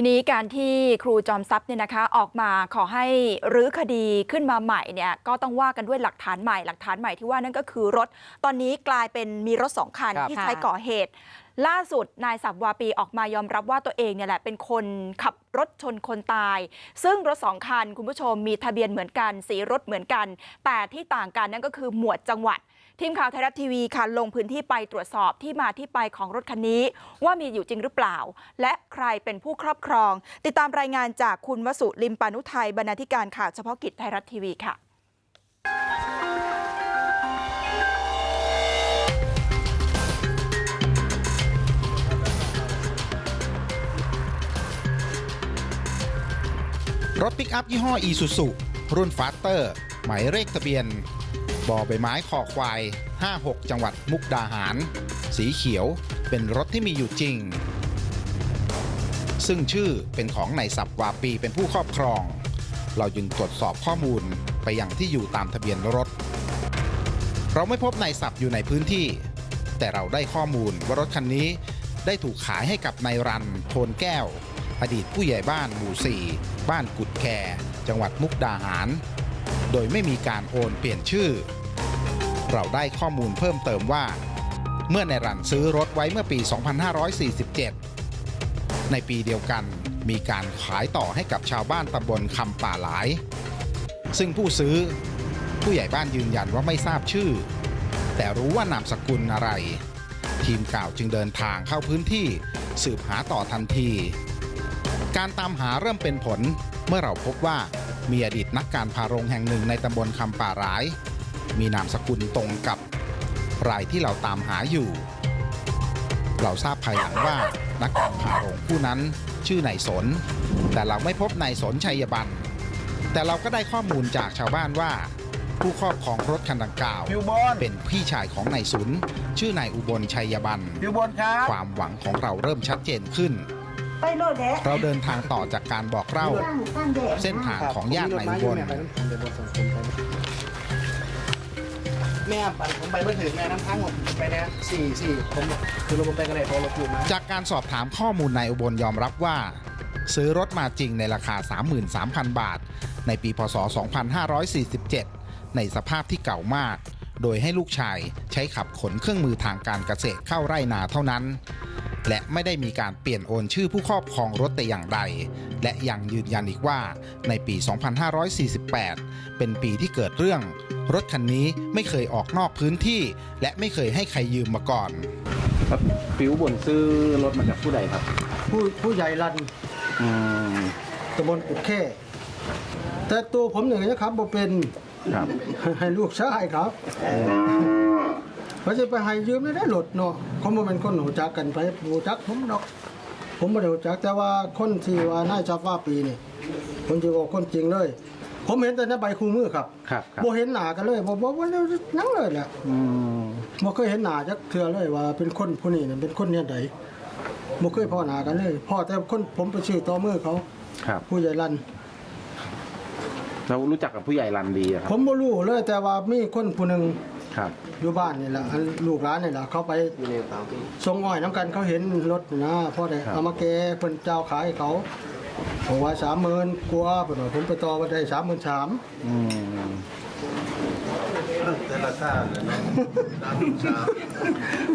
ทีนี้การที่ครูจอมทรัพย์เนี่ยนะคะออกมาขอให้รื้อคดีขึ้นมาใหม่เนี่ยก็ต้องว่ากันด้วยหลักฐานใหม่หลักฐานใหม่ที่ว่านั่นก็คือรถ ตอนนี้กลายเป็นมีรถสองคันครับที่ค่ะใช้ก่อเหตุ ล่าสุดนายสับวาปีออกมายอมรับว่าตัวเองเนี่ยแหละเป็นคนขับรถชนคนตาย ซึ่งรถสองคันคุณผู้ชมมีทะเบียนเหมือนกัน สีรถเหมือนกัน แต่ที่ต่างกันนั่นก็คือหมวดจังหวัด ทีมข่าวไทยรัฐทีวีค่ะลงพื้นที่ไปตรวจสอบที่มาที่ไปของรถคันนี้ ว่ามีอยู่จริงหรือเปล่า และใครเป็นผู้ครอบครอง ติดตามรายงานจากคุณวสุลิมปานุไทยบรรณาธิการข่าวเฉพาะกิจไทยรัฐทีวีค่ะรถปิกอัพยี่ห้ออีซูซุรุ่นฟาสเตอร์ หมายเลขทะเบียน บอใบไม้คอควาย 56 จังหวัดมุกดาหาร สีเขียวเป็นรถที่มีอยู่จริง ซึ่งชื่อเป็นของนายสับวาปีเป็นผู้ครอบครอง เราจึงตรวจสอบข้อมูลไปยังที่อยู่ตามทะเบียนรถ เราไม่พบนายสับอยู่ในพื้นที่ แต่เราได้ข้อมูลว่ารถคันนี้ได้ถูกขายให้กับนายรันโทนแก้ว อดีตผู้ใหญ่บ้านหมู่ 4 บ้านกุดแคจังหวัดมุกดาหาร โดยไม่มีการโอนเปลี่ยนชื่อ เราได้ข้อมูลเพิ่มเติมว่า เมื่อในรันซื้อรถไว้เมื่อปี 2547 ในปีเดียวกันมีการขายต่อให้กับชาวบ้านตำบลคำป่าหลาย ซึ่งผู้ซื้อผู้ใหญ่บ้านยืนยันว่าไม่ทราบชื่อ แต่รู้ว่านามสกุลอะไร ทีมข่าวจึงเดินทางเข้าพื้นที่สืบหาต่อทันที การตามหาเริ่มเป็นผลเมื่อเราพบว่า มีอดีตนักการพาโรงแห่งหนึ่งในตำบลคำป่าร้าย มีนามสกุลตรงกับรายที่เราตามหาอยู่ เราทราบภายหลังว่านักการพาโรงผู้นั้นชื่อนายสน แต่เราไม่พบนายสนชัยบันแต่เราก็ได้ข้อมูลจากชาวบ้านว่า ผู้ครอบครองรถคันดังกล่าวพิวบนเป็นพี่ชายของนายสุน ชื่อนายอุบลชัยบันพิวบนครับ ความหวังของเราเริ่มชัดเจนขึ้นไปโลดแดะ เราเดินทางต่อจากการบอกเล่าตั้งตั้งแดดเส้นทางของญาตินายอุบลแม่ปั่นผมไปเมื่อถึงแม่น้ำค้างผมไปนะสี่สี่ผมคือรถผมไปกันเลยพอเราคูณมาจากการสอบถามข้อมูลนายอุบลยอมรับว่า ซื้อรถมาจริงในราคา 33,000 บาท ในปีพศ 2547 ในสภาพที่เก่ามาก โดยให้ลูกชายใช้ขับขนเครื่องมือทางการเกษตรเข้าไร่นาเท่านั้น และไม่ได้มีการเปลี่ยนโอนชื่อผู้ครอบครองรถแต่อย่างใด และยังยืนยันอีกว่าในปี 2548 เป็นปีที่เกิดเรื่อง รถคันนี้ไม่เคยออกนอกพื้นที่ และไม่เคยให้ใครยืมมาก่อน ครับฟิวบนซื้อรถมาจากผู้ใดครับ ผู้ผู้ใหญ่รันอืมตำบลกุดแค่ แต่ตัวผมเนี่ยนะครับบ่เป็น ครับ ให้ลูกชายครับ เขาจะไปให้ยืมไม่ได้หลดเนาะเขาบ่เป็นคนหูจักกันไปหูจักผมดอก ผมไม่ได้หูจักแต่ว่าคนที่ว่านายชาฟ้าปีนี่ผมจะบอกคนจริงเลย ผมเห็นแต่ในใบคู่มือครับครับครับ บ่เห็นหน้ากันเลยบ่บ่บ่นั่งเลยแหละ อืมบ่เคยเห็นหน้าจักเทื่อเลยว่าเป็นคนผู้นี้เนี่ยเป็นคนเนี่ยใดบ่เคยพ่อหน้ากันเลยพ่อแต่คนผมไปชื่อต่อมือเขาครับผู้ใหญ่รัน เรารู้จักกับผู้ใหญ่รันดีอะคผรับมบ่รู้เลยแต่ว่ามีคนผู้หนึง ครับอยู่บ้านนี่แหละอันลูกหลานนี่แหละเขาไปส่งอ้อยน้ำกันเขาเห็นรถนี่นะพ่อได้เอามาแกเพิ่นเจ้าขายให้เขาบอกว่า30,000กว่าเพิ่นว่าผมไปต่อมาได้33,000อืม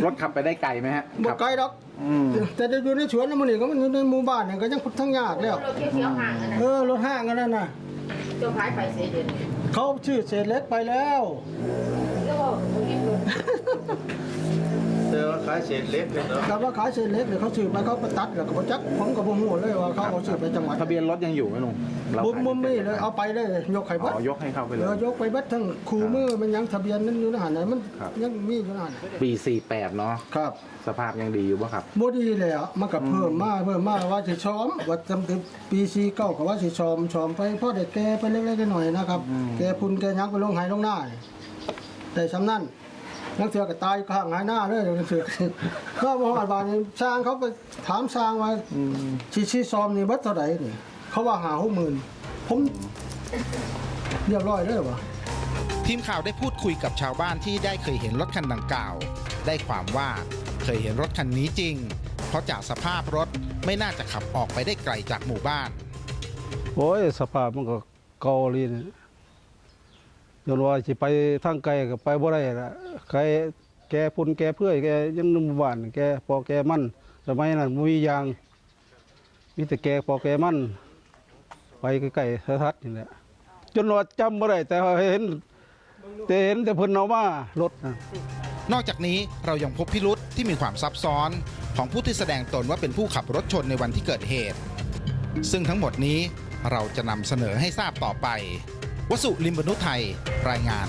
รถขับไปได้ไกลไหมฮะบ่ขับไกลดอก อืมแต่จะอยู่ในสวนแล้วมันนี่ก็มันอยู่ในหมู่บ้านนี่ก็ยังทั้งยากแล้วรถเขียวๆห่างกันนะเออรถห้างกันนั่นน่ะเจ้าพายไปเสียเดือนเขาชื่อเศษเล็กไปแล้ว แล้วก็ผมกินรถเจอว่าขายเศษเล็กเลยเนาะคำว่าขายเศษเล็กเนี่ยเขาซื้อไปเขาไปตัดแล้วก็บ่จักผมก็บ่ฮู้เลยว่าเขาเอาซื้อไปจังหวัดทะเบียนรถยังอยู่ไหมลุงเราบุมขายบุมมีเลยเอาไปเลยยกไข่อ๋เบัดอยกให้เข้าไปเลเอย อยกไปเบัดทั้งคู่มือมันยังทะเบียนนั้นอยู่ในหันไหนมันครับ ยังมีอยู่ในหันปี 48 เนาะครับสภาพยังดีอยู่ป่ะครับ บ่ดีแล้วมันก็เพิ่มมาเพิ่มมาว่าสิซ้อมว่าจำเป็นปี49ก็ว่าสิซ้อมซ้อมไปพอได้แก้ไปเล็กๆน้อยๆนะครับ แก้พุ่นแก้หยังไปลงไหลงหน้านี่ ได้สำนั้นนักเสือก็ตายข้างหายหน้าเลยนักเสือก็บ่ฮอดบานนี่สร้างเขาไปถามสร้างว่าสิสิซ้อมนี่เบิดเท่าใดนี่เขาว่าหา60,000ผมเรียบร้อยเลยว่ะทีมข่าวได้พูดคุยกับชาวบ้านที่ได้เคยเห็นรถคันดังกล่าว ได้ความว่าเคยเห็นรถคันนี้จริง เพราะจากสภาพรถไม่น่าจะขับออกไปได้ไกลจากหมู่บ้าน โอ้ยสภาพมันก็เก่าลีนี่ จนว่าสิไปทางไกลก็ไปบ่ได้ละไกลแกพุ่นแกเพื่อยแกยังหนุ่มหวานแกพอแกมั่นสมัยนั้นบ่มียางมีแต่แกพอแกมั่นไปใกล้ๆทัดนี่แหละจนว่าจำบ่ได้แต่เห็นแต่เห็นแต่เพิ่นเอามารถนะนอกจากนี้เรายังพบพิรุษที่มีความซับซ้อนของผู้ที่แสดงตนว่าเป็นผู้ขับรถชนในวันที่เกิดเหตุ ซึ่งทั้งหมดนี้เราจะนำเสนอให้ทราบต่อไป วสุลิมบนุไทยรายงาน